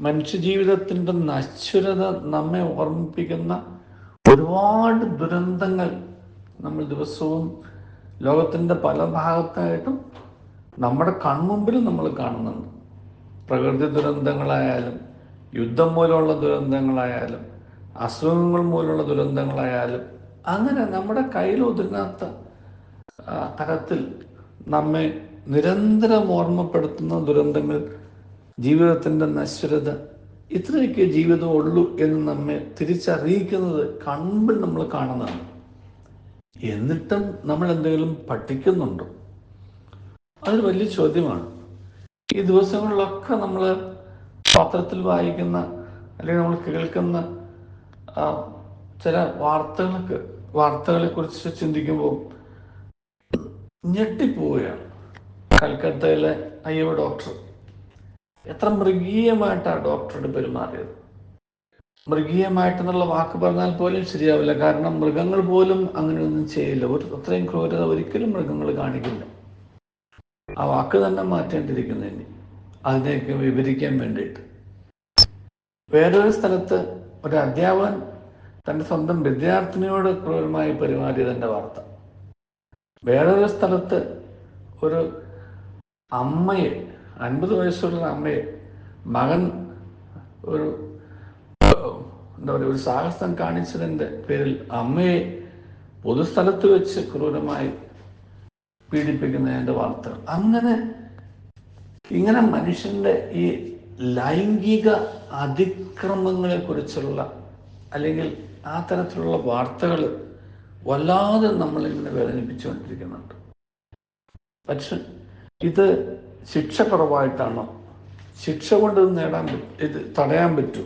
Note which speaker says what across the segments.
Speaker 1: മനുഷ്യജീവിതത്തിന്റെ നശ്വരത നമ്മെ ഓർമ്മിപ്പിക്കുന്ന ഒരുപാട് ദുരന്തങ്ങൾ നമ്മൾ ദിവസവും ലോകത്തിന്റെ പല ഭാഗത്തായിട്ടും നമ്മുടെ കൺമുമ്പിൽ നമ്മൾ കാണുന്നുണ്ട്. പ്രകൃതി ദുരന്തങ്ങളായാലും യുദ്ധം മൂലമുള്ള ദുരന്തങ്ങളായാലും അസുഖങ്ങൾ മൂലമുള്ള ദുരന്തങ്ങളായാലും അങ്ങനെ നമ്മുടെ ആ, തരത്തിൽ നമ്മെ നിരന്തരം ഓർമ്മപ്പെടുത്തുന്ന ദുരന്തങ്ങൾ ജീവിതത്തിന്റെ നശ്വരത ഇത്രയൊക്കെ ജീവിതം ഉള്ളൂ എന്ന് നമ്മെ തിരിച്ചറിയിക്കുന്നത് കൺപിൽ നമ്മൾ കാണുന്നതാണ്. എന്നിട്ടും നമ്മൾ എന്തെങ്കിലും പഠിക്കുന്നുണ്ടോ? അതൊരു വലിയ ചോദ്യമാണ്. ഈ ദിവസങ്ങളിലൊക്കെ നമ്മൾ പത്രത്തിൽ വായിക്കുന്ന അല്ലെങ്കിൽ നമ്മൾ കേൾക്കുന്ന ചില വാർത്തകൾക്ക് വാർത്തകളെ കുറിച്ച് ചിന്തിക്കുമ്പോൾ ഞെട്ടിപ്പോവുകയാണ്. കൽക്കത്തയിലെ അയ്യവ ഡോക്ടർ എത്ര മൃഗീയമായിട്ടാണ് ഡോക്ടറോട് പെരുമാറിയത്? മൃഗീയമായിട്ടെന്നുള്ള വാക്ക് പറഞ്ഞാൽ പോലും ശരിയാവില്ല. കാരണം മൃഗങ്ങൾ പോലും അങ്ങനെയൊന്നും ചെയ്യില്ല. ഒരു അത്രയും ക്രൂരത ഒരിക്കലും മൃഗങ്ങൾ കാണിക്കില്ല. ആ വാക്ക് തന്നെ മാറ്റേണ്ടിയിരിക്കുന്നു ഇനി. അതിനെയൊക്കെ വിവരിക്കാൻ വേണ്ടിയിട്ട്. വേറൊരു സ്ഥലത്ത് ഒരു അധ്യാപകൻ തന്റെ സ്വന്തം വിദ്യാർത്ഥിനിയോട് ക്രൂരമായി പെരുമാറിയതിന്റെ വാർത്ത. വേറൊരു സ്ഥലത്ത് ഒരു അമ്മയെ അൻപത് വയസ്സുള്ള അമ്മയെ മകൻ ഒരു എന്താ പറയുക ഒരു സാഹസം കാണിച്ചതിന്റെ പേരിൽ അമ്മയെ പൊതുസ്ഥലത്ത് വെച്ച് ക്രൂരമായി പീഡിപ്പിക്കുന്നതിന്റെ വാർത്തകൾ അങ്ങനെ ഇങ്ങനെ മനുഷ്യന്റെ ഈ ലൈംഗിക അതിക്രമങ്ങളെ കുറിച്ചുള്ള അല്ലെങ്കിൽ ആ തരത്തിലുള്ള വാർത്തകൾ വല്ലാതെ നമ്മളിങ്ങനെ വേദനിപ്പിച്ചുകൊണ്ടിരിക്കുന്നുണ്ട്. പക്ഷെ ഇത് ശിക്ഷ കുറവായിട്ടാണോ? ശിക്ഷ കൊണ്ട് നേടാൻ ഇത് തടയാൻ പറ്റൂ?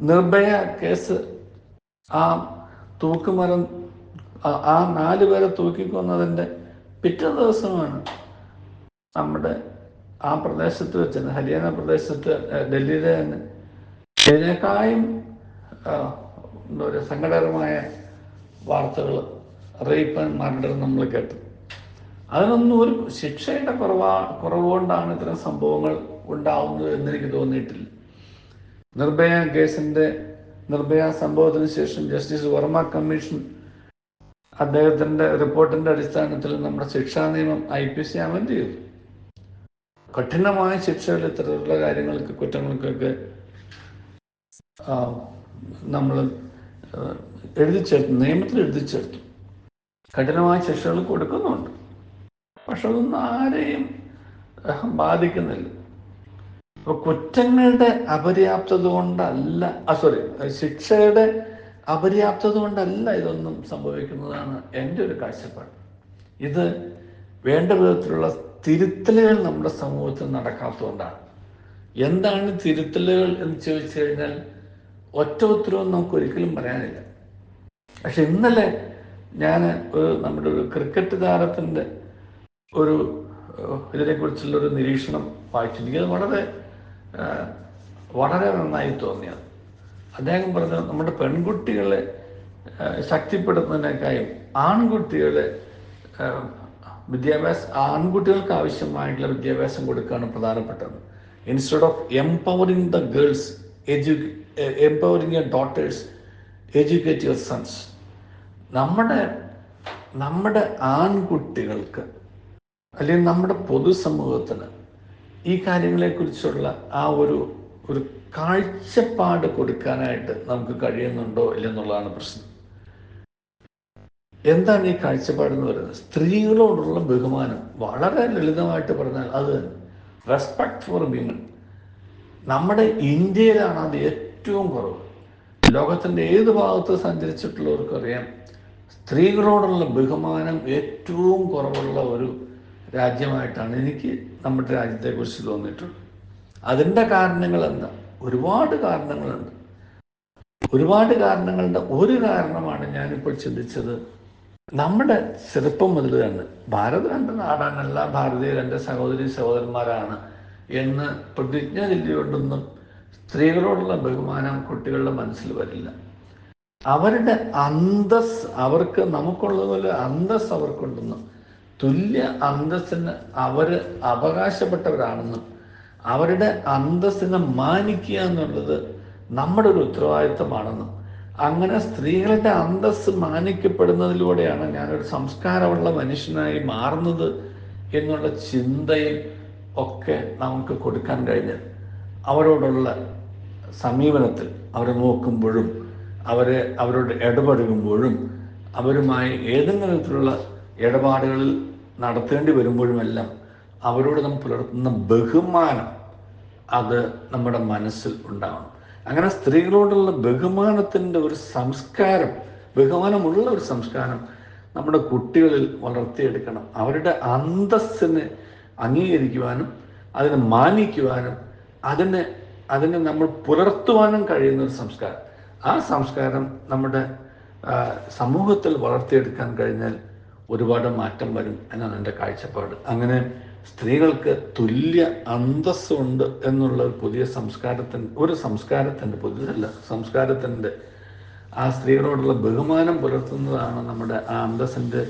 Speaker 1: നിർഭയ കേസ് ആ തൂക്കുമരം ആ- നാല് പേരെ തൂക്കിക്കൊന്നതിന്റെ പിറ്റേ ദിവസമാണ് നമ്മുടെ ആ പ്രദേശത്ത് വെച്ച് തന്നെ ഹരിയാന പ്രദേശത്ത് ഡൽഹിയിലെ തന്നെ ഇതിനേക്കാളും ആ, എന്താ പറയുക സങ്കടകരമായ വാർത്തകൾ റേപ്പ് ആൻഡ് മർഡർ നമ്മൾ കേട്ടു. അതിനൊന്നും ഒരു ശിക്ഷയുടെ കുറവാ കുറവുകൊണ്ടാണ് ഇത്തരം സംഭവങ്ങൾ ഉണ്ടാവുന്നത് എന്നെനിക്ക് തോന്നിയിട്ടില്ല. നിർഭയ കേസിന്റെ നിർഭയ സംഭവത്തിന് ശേഷം ജസ്റ്റിസ് വർമ്മ കമ്മീഷൻ അദ്ദേഹത്തിന്റെ റിപ്പോർട്ടിന്റെ അടിസ്ഥാനത്തിൽ നമ്മുടെ ശിക്ഷാ നിയമം ഐ പി സി അമെൻഡ് ചെയ്തു. കഠിനമായ ശിക്ഷകൾ ഇത്തരത്തിലുള്ള കാര്യങ്ങൾക്ക് കുറ്റങ്ങൾക്കൊക്കെ നമ്മൾ എഴുതി ചേർത്തു നിയമത്തിൽ എഴുതി ചേർത്തു കഠിനമായ ശിക്ഷകൾ കൊടുക്കുന്നുണ്ട്. പക്ഷെ അതൊന്നും ആരെയും ബാധിക്കുന്നില്ല. അപ്പൊ കുറ്റങ്ങളുടെ അപര്യാപ്തത കൊണ്ടല്ല ആ സോറി ശിക്ഷയുടെ അപര്യാപ്തത കൊണ്ടല്ല ഇതൊന്നും സംഭവിക്കുന്നതാണ് എന്റെ ഒരു കാഴ്ചപ്പാട്. ഇത് വേണ്ട വിധത്തിലുള്ള തിരുത്തലുകൾ നമ്മുടെ സമൂഹത്തിൽ നടക്കാത്തതുകൊണ്ടാണ്. എന്താണ് തിരുത്തലുകൾ എന്ന് ചോദിച്ചു കഴിഞ്ഞാൽ ഒറ്റ ഉത്തരവും നമുക്ക് ഒരിക്കലും പറയാനില്ല. പക്ഷെ ഇന്നലെ ഞാൻ ഒരു നമ്മുടെ ഒരു ക്രിക്കറ്റ് താരത്തിന്റെ ഒരു ഏഹ്, ഇതിനെക്കുറിച്ചുള്ള ഒരു നിരീക്ഷണം വായിച്ചു എനിക്കത് വളരെ വളരെ നന്നായി തോന്നിയത്. അദ്ദേഹം പറഞ്ഞത് നമ്മുടെ പെൺകുട്ടികളെ ശക്തിപ്പെടുത്തുന്നതിനേക്കായും ആൺകുട്ടികളെ വിദ്യാഭ്യാസം ആൺകുട്ടികൾക്ക് ആവശ്യമായിട്ടുള്ള വിദ്യാഭ്യാസം കൊടുക്കുകയാണ് പ്രധാനപ്പെട്ടത്. Instead of empowering the girls edu empowering a daughters educate your sons നമ്മുടെ നമ്മുടെ ആൺകുട്ടികൾക്ക് അല്ലെങ്കിൽ നമ്മുടെ പൊതുസമൂഹത്തിന് ഈ കാര്യങ്ങളെക്കുറിച്ചുള്ള ആ ഒരു ഒരു കാഴ്ചപ്പാട് കൊടുക്കാനായിട്ട് നമുക്ക് കഴിയുന്നുണ്ടോ ഇല്ലെന്നുള്ളതാണ് പ്രശ്നം. എന്താണ് ഈ കാഴ്ചപ്പാട് എന്ന് പറയുന്നത്? സ്ത്രീകളോടുള്ള ബഹുമാനം. വളരെ ലളിതമായിട്ട് പറഞ്ഞാൽ അത് റെസ്പെക്ട് ഫോർ വിമൻ നമ്മുടെ ഇന്ത്യയിലാണ് അത് ഏറ്റവും കുറവ്. ലോകത്തിന്റെ ഏത് ഭാഗത്ത് സഞ്ചരിച്ചിട്ടുള്ളവർക്കറിയാം സ്ത്രീകളോടുള്ള ബഹുമാനം ഏറ്റവും കുറവുള്ള ഒരു രാജ്യമായിട്ടാണ് എനിക്ക് നമ്മുടെ രാജ്യത്തെക്കുറിച്ച് തോന്നിയിട്ടുള്ളത്. അതിന്റെ കാരണങ്ങൾ എന്താ ഒരുപാട് കാരണങ്ങളുണ്ട്. ഒരുപാട് കാരണങ്ങളുടെ ഒരു കാരണമാണ് ഞാനിപ്പോൾ ചിന്തിച്ചത്. നമ്മുടെ ചെറുപ്പം മുതൽ തന്നെ ഭാരതം എന്റെ നാടാണല്ല ഭാരതീയർ എന്റെ സഹോദരി സഹോദരന്മാരാണ് എന്ന് പ്രതിജ്ഞ ചൊല്ലിക്കൊണ്ടൊന്നും സ്ത്രീകളോടുള്ള ബഹുമാനം കുട്ടികളുടെ മനസ്സിൽ വരില്ല. അവരുടെ അന്തസ് അവർക്ക് നമുക്കുള്ളതുപോലെ അന്തസ് അവർക്കുണ്ടെന്നും തുല്യ അന്തസ്സിന് അവർ അവകാശപ്പെട്ടവരാണെന്നും അവരുടെ അന്തസ്സിനെ മാനിക്കുക എന്നുള്ളത് നമ്മുടെ ഒരു ഉത്തരവാദിത്തമാണെന്നും. അങ്ങനെ സ്ത്രീകളുടെ അന്തസ് മാനിക്കപ്പെടുന്നതിലൂടെയാണ് ഞാനൊരു സംസ്കാരമുള്ള മനുഷ്യനായി മാറുന്നത് എന്നുള്ള ചിന്തയിൽ ഒക്കെ നമുക്ക് കൊടുക്കാൻ കഴിഞ്ഞത്. അവരോടുള്ള സമീപനത്തിൽ അവരെ നോക്കുമ്പോഴും അവരെ അവരോട് ഇടപഴകുമ്പോഴും അവരുമായി ഏതെങ്കിലും വിധത്തിലുള്ള ഇടപാടുകളിൽ നടത്തേണ്ടി വരുമ്പോഴുമെല്ലാം അവരോട് നമ്മൾ പുലർത്തുന്ന ബഹുമാനം അത് നമ്മുടെ മനസ്സിൽ ഉണ്ടാവണം. അങ്ങനെ സ്ത്രീകളോടുള്ള ബഹുമാനത്തിന്റെ ഒരു സംസ്കാരം ബഹുമാനമുള്ള ഒരു സംസ്കാരം നമ്മുടെ കുട്ടികളിൽ വളർത്തിയെടുക്കണം. അവരുടെ അന്തസ്സിനെ അംഗീകരിക്കുവാനും അതിനെ മാനിക്കുവാനും അതിനെ അതിനെ നമ്മൾ പുലർത്തുവാനും കഴിയുന്ന ഒരു സംസ്കാരം. ആ സംസ്കാരം നമ്മുടെ സമൂഹത്തിൽ വളർത്തിയെടുക്കാൻ കഴിഞ്ഞാൽ ഒരുപാട് മാറ്റം വരും എന്നാണ് എന്റെ കാഴ്ചപ്പാട്. അങ്ങനെ സ്ത്രീകൾക്ക് തുല്യ അന്തസ്സുണ്ട് എന്നുള്ള ഒരു പുതിയ സംസ്കാരത്തിന്റെ ഒരു സംസ്കാരത്തിന്റെ പുതിയതല്ല സംസ്കാരത്തിന്റെ ആ സ്ത്രീകളോടുള്ള ബഹുമാനം പുലർത്തുന്നതാണ് നമ്മുടെ ആ അന്തസ്സിന്റെ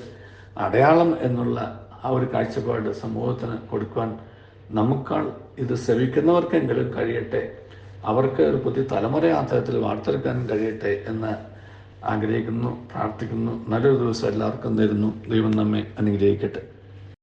Speaker 1: അടയാളം എന്നുള്ള ആ ഒരു കാഴ്ചപ്പാട് സമൂഹത്തിന് കൊടുക്കുവാൻ നമുക്കാൾ ഇത് ശ്രമിക്കുന്നവർക്കെങ്കിലും കഴിയട്ടെ. അവർക്ക് ഒരു പുതിയ തലമുറ ആ തരത്തിൽ വാർത്തെടുക്കാനും കഴിയട്ടെ എന്ന് ആഗ്രഹിക്കുന്നു പ്രാർത്ഥിക്കുന്നു. നല്ലൊരു ദിവസം എല്ലാവർക്കും തരുന്നു. ദൈവം നമ്മെ അനുഗ്രഹിക്കട്ടെ.